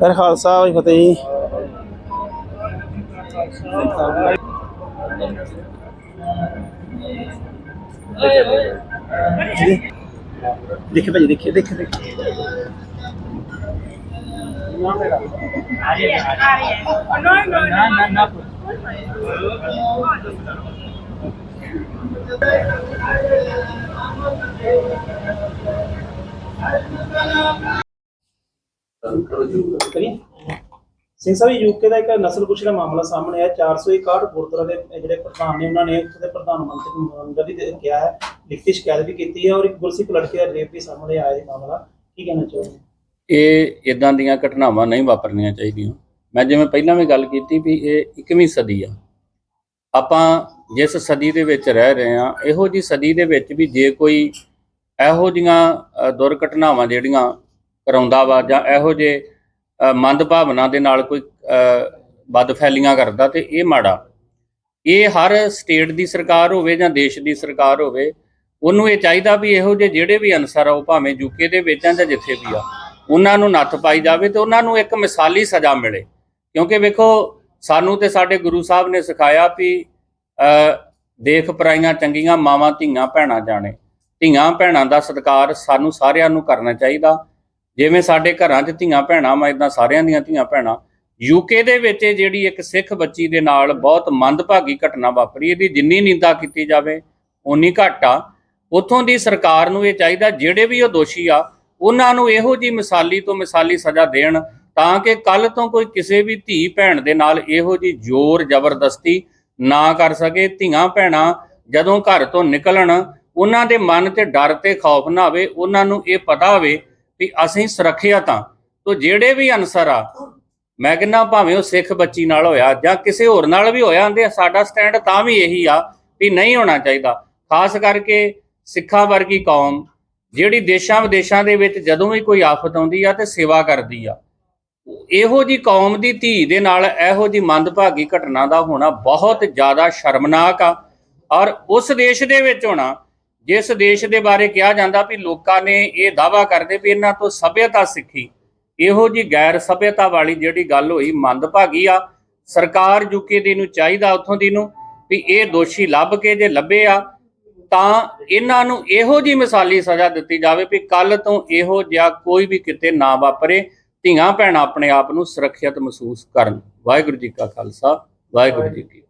ਫਿਰ ਖਾਲਸਾ ਹੋਈ ਫਤਿਹ। ਜੀ ਦੇਖੇ ਭਾਜੀ ਦੇਖੇ ਦੇਖੇ ਦੇਖੇ। ਕਰੀਏ? ਸਿੰਘ ਸਾਹਿਬ ਯੂਕੇ ਦਾ ਇੱਕ ਨਸਲਕੁਸ਼ ਦਾ ਮਾਮਲਾ ਸਾਹਮਣੇ ਆਇਆ 461 ਗੁਰਦੁਆਰਾ ਦੇ ਜਿਹੜੇ ਪ੍ਰਧਾਨ ਨੇ ਉਹਨਾਂ ਨੇ ਉੱਥੇ ਦੇ ਪ੍ਰਧਾਨ ਮੰਤਰੀ ਨੂੰ ਮੰਦਰ ਵੀ ਕਿਹਾ ਹੈ ਲਿਖਤੀ ਸ਼ਿਕਾਇਤ ਵੀ ਕੀਤੀ ਹੈ ਔਰ ਇੱਕ ਗੁਰਸਿੱਖ ਲੜਕੇ ਦਾ ਰੇਪ ਵੀ ਸਾਹਮਣੇ ਆਇਆ ਇਹ ਮਾਮਲਾ। ਕੀ ਕਹਿਣਾ ਚਾਹੁੰਦੇ ਇਹ ਇਦਾਂ ਦੀਆਂ ਘਟਨਾਵਾਂ ਨਹੀਂ ਵਾਪਰਨੀਆਂ ਚਾਹੀਦੀਆਂ। ਮੈਂ ਜਿਵੇਂ ਪਹਿਲਾਂ ਵੀ ਗੱਲ ਕੀਤੀ ਵੀ ਇਹ 21ਵੀਂ ਸਦੀ ਆ। ਆਪਾਂ ਜਿਸ ਸਦੀ ਦੇ ਵਿੱਚ ਰਹਿ ਰਹੇ ਆ ਇਹੋ ਜੀ ਸਦੀ ਦੇ ਵਿੱਚ ਵੀ ਜੇ ਕੋਈ ਇਹੋ ਜੀਆਂ ਦੁਰਘਟਨਾਵਾਂ ਜਿਹੜੀਆਂ ਕਰਾਉਂਦਾ ਵਾ ਜਾਂ ਇਹੋ ਜੇ ਅ, ਮੰਦਭਾਵਨਾ ਦੇ ਨਾਲ ਕੋਈ ਅ, ਬਦਫੈਲੀਆਂ ਕਰਦਾ ਤੇ ਇਹ ਮਾੜਾ। ਇਹ ਹਰ ਸਟੇਟ ਦੀ ਸਰਕਾਰ ਹੋਵੇ ਜਾਂ ਦੇਸ਼ ਦੀ ਸਰਕਾਰ ਹੋਵੇ ਉਹਨੂੰ ਇਹ ਚਾਹੀਦਾ ਵੀ ਇਹੋ ਜਿਹੇ ਜਿਹੜੇ ਵੀ ਅਨਸਰ ਆ ਉਹ ਭਾਵੇਂ ਯੂਕੇ ਦੇ ਵਿੱਚ ਆ ਜਾਂ ਜਿੱਥੇ ਵੀ ਆ ਉਹਨਾਂ ਨੂੰ ਨੱਥ ਪਾਈ ਜਾਵੇ ਤੇ ਉਹਨਾਂ ਨੂੰ ਇੱਕ ਮਿਸਾਲੀ ਸਜ਼ਾ ਮਿਲੇ। ਕਿਉਂਕਿ ਵੇਖੋ ਸਾਨੂੰ ਤੇ ਸਾਡੇ ਗੁਰੂ ਸਾਹਿਬ ਨੇ ਸਿਖਾਇਆ ਵੀ ਅ, ਦੇਖ ਪਰਾਈਆਂ ਚੰਗੀਆਂ ਮਾਵਾਂ ਧੀਆਂ ਭੈਣਾਂ ਜਾਣੇ। ਧੀਆਂ ਭੈਣਾਂ ਦਾ ਸਤਿਕਾਰ ਸਾਨੂੰ ਸਾਰਿਆਂ ਨੂੰ ਕਰਨਾ ਚਾਹੀਦਾ। ਜਿਵੇਂ ਸਾਡੇ ਘਰਾਂ 'ਚ ਧੀਆਂ ਭੈਣਾਂ, ਮੈਂ ਇਦਾਂ ਸਾਰਿਆਂ ਦੀਆਂ ਧੀਆਂ ਭੈਣਾਂ ਯੂਕੇ ਦੇ ਵਿੱਚ ਇਹ ਜਿਹੜੀ ਇੱਕ ਸਿੱਖ ਬੱਚੀ ਦੇ ਨਾਲ ਬਹੁਤ ਮੰਦਭਾਗੀ ਘਟਨਾ ਵਾਪਰੀ, ਇਹਦੀ ਜਿੰਨੀ ਨਿੰਦਾ ਕੀਤੀ ਜਾਵੇ ਉਨੀ ਘੱਟ ਆ। ਉਥੋਂ ਦੀ ਸਰਕਾਰ ਨੂੰ ਇਹ ਚਾਹੀਦਾ, ਜਿਹੜੇ ਵੀ ਉਹ ਦੋਸ਼ੀ ਆ, ਉਹਨਾਂ ਨੂੰ ਇਹੋ ਜੀ ਮਿਸਾਲੀ ਤੋਂ ਮਿਸਾਲੀ ਸਜ਼ਾ ਦੇਣ, ਤਾਂ ਕਿ ਕੱਲ ਤੋਂ ਕੋਈ ਕਿਸੇ ਵੀ ਧੀ ਭੈਣ ਦੇ ਨਾਲ ਇਹੋ ਜੀ ਜ਼ੋਰ ਜ਼ਬਰਦਸਤੀ ਨਾ ਕਰ ਸਕੇ। ਧੀਆਂ ਭੈਣਾਂ ਜਦੋਂ ਘਰ ਤੋਂ ਨਿਕਲਣ, ਉਹਨਾਂ ਦੇ ਮਨ ਤੇ ਡਰ ਤੇ ਖੌਫ ਨਾ ਹੋਵੇ ਉਹਨਾਂ ਨੂੰ ਇਹ ਪਤਾ ਹੋਵੇ ਵੀ ਅਸੀਂ ਸੁਰੱਖਿਅਤ ਹਾਂ। ਤੋ ਜਿਹੜੇ ਵੀ ਅਨਸਰ ਆ, ਮੈਂ ਕਹਿੰਦਾ ਭਾਵੇਂ ਉਹ ਸਿੱਖ ਬੱਚੀ ਨਾਲ ਹੋਇਆ ਜਾਂ ਕਿਸੇ ਹੋਰ ਨਾਲ ਵੀ ਹੋਇਆ ਹੁੰਦੇ ਸਾਡਾ ਸਟੈਂਡ ਤਾਂ ਵੀ ਇਹੀ ਆ ਵੀ ਨਹੀਂ ਹੋਣਾ ਚਾਹੀਦਾ। ਖਾਸ ਕਰਕੇ ਸਿੱਖਾਂ ਵਰਗੀ ਕੌਮ, ਜਿਹੜੀ ਦੇਸ਼ਾਂ ਵਿਦੇਸ਼ਾਂ ਦੇ ਵਿੱਚ ਜਦੋਂ ਵੀ ਕੋਈ ਆਫਤ ਆਉਂਦੀ ਆ ਤੇ ਸੇਵਾ ਕਰਦੀ ਆ। ਇਹੋ ਜੀ ਕੌਮ ਦੀ ਧੀ ਦੇ ਨਾਲ ਇਹੋ ਜੀ ਮੰਦਭਾਗੀ ਘਟਨਾ ਦਾ ਹੋਣਾ ਬਹੁਤ ਜ਼ਿਆਦਾ ਸ਼ਰਮਨਾਕ ਆ। ਔਰ ਉਸ ਦੇਸ਼ ਦੇ ਵਿੱਚ ਹੋਣਾ ਜਿਸ ਦੇਸ਼ ਦੇ ਬਾਰੇ ਕਿਹਾ ਜਾਂਦਾ ਵੀ ਲੋਕਾਂ ਨੇ ਇਹ ਦਾਵਾ ਕਰਦੇ ਵੀ ਇਹਨਾਂ ਤੋਂ ਸਭਿਅਤਾ ਸਿੱਖੀ। ਇਹੋ ਜੀ ਗੈਰ ਸਭਿਅਤਾ ਵਾਲੀ ਜਿਹੜੀ ਗੱਲ ਹੋਈ, ਮੰਦਭਾਗੀ ਆ। ਸਰਕਾਰ ਯੂਕੇ ਦੀ ਨੂੰ ਚਾਹੀਦਾ ਉੱਥੋਂ ਦੀ ਨੂੰ ਵੀ ਇਹ ਦੋਸ਼ੀ ਲੱਭ ਕੇ ਜੇ ਲੱਭੇ ਆ, ਤਾਂ ਇਹਨਾਂ ਨੂੰ ਇਹੋ ਜੀ ਮਿਸਾਲੀ ਸਜ਼ਾ ਦਿੱਤੀ ਜਾਵੇ ਵੀ ਕੱਲ ਤੋਂ ਇਹੋ ਜਿਹਾ ਕੋਈ ਵੀ ਕਿਤੇ ਨਾ ਵਾਪਰੇ, ਧੀਆਂ ਭੈਣਾਂ ਆਪਣੇ ਆਪ ਨੂੰ ਸੁਰੱਖਿਅਤ ਮਹਿਸੂਸ ਕਰਨ। ਵਾਹਿਗੁਰੂ ਜੀ ਕਾ ਖਾਲਸਾ, ਵਾਹਿਗੁਰੂ ਜੀ ਕੀ